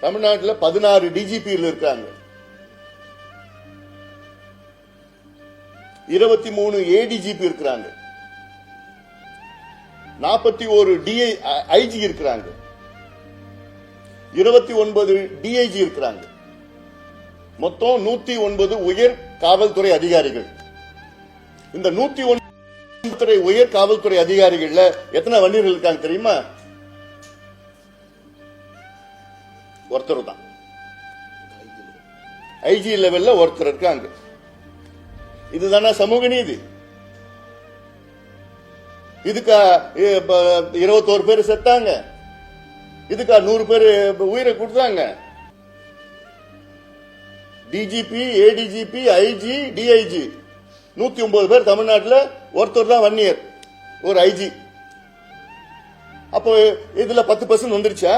தமிழ்நாட்டில் பதினாறு டிஜிபி இருக்காங்க. இருபத்தி மூணு ஏடிஜிபி இருக்கிறாங்க. நாற்பத்தி ஒரு டிஐ ஐஜி இருக்கிறாங்க. இருபத்தி ஒன்பது டிஐஜி இருக்கிறாங்க. மொத்தம் நூத்தி ஒன்பது உயர் காவல்துறை அதிகாரிகள். இந்த நூத்தி ஒன்பது உயர் காவல்துறை அதிகாரிகள்ல எத்தனை வன்னியர்கள் இருக்காங்க தெரியுமா? ஒருத்தர் தான். ஐஜி லெவல்ல ஒருத்தர் இருக்காங்க. இதுதானா சமூக நீதி? இதுக்கா இருபத்தோரு பேர் செத்தாங்க. இதுக்கா நூறு பேர் உயிரை கொடுத்தாங்க. டிஜிபி ஏடிஜிபி ஐஜி டிஐஜி நூத்தி ஒன்பது பேர் தமிழ்நாட்டில் ஒருத்தர் தான் வன்னியர். ஒரு ஐஜி அப்போ இதுல பத்து பர்சன்ட் வந்துருச்சா?